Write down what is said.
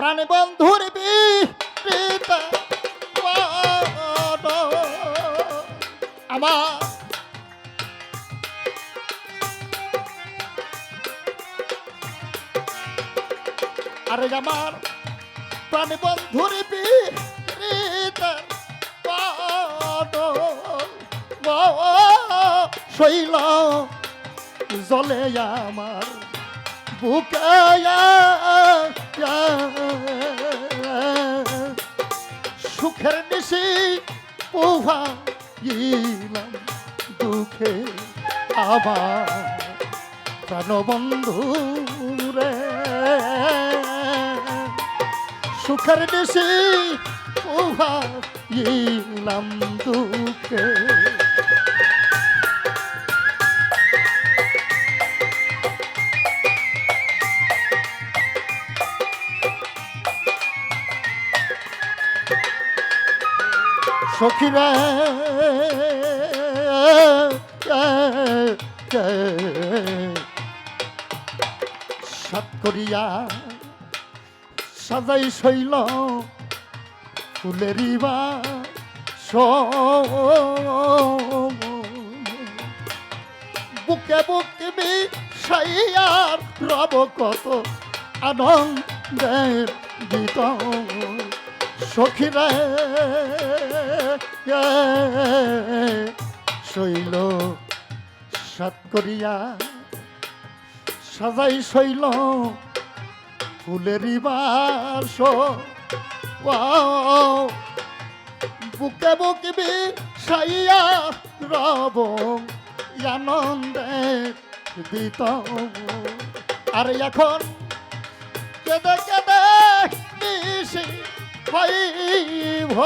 প্রাণ বন্ধুর। আমার আরে আমার প্রাণ বন্ধুর শৈল জলে আমার বুকে নিশি পোহা ইলাম দুঃখে আমার প্রাণবন্ধু রে। সুখের নিশি পোহা ইলাম দুঃখে সখীরা। সাত করিয়া সাজাই শৈল ফুলেরই বা বুকে বুকে বি সাইয়ার রব কত আনন্দের গীত। সখীরা শৈল, সাত করিয়া সাজাই শৈল, ফুলেরই বাস। বুকে বুকে বি সাইয়া রব আনন্দে দিত। আর এখন কেদে কেদে হইব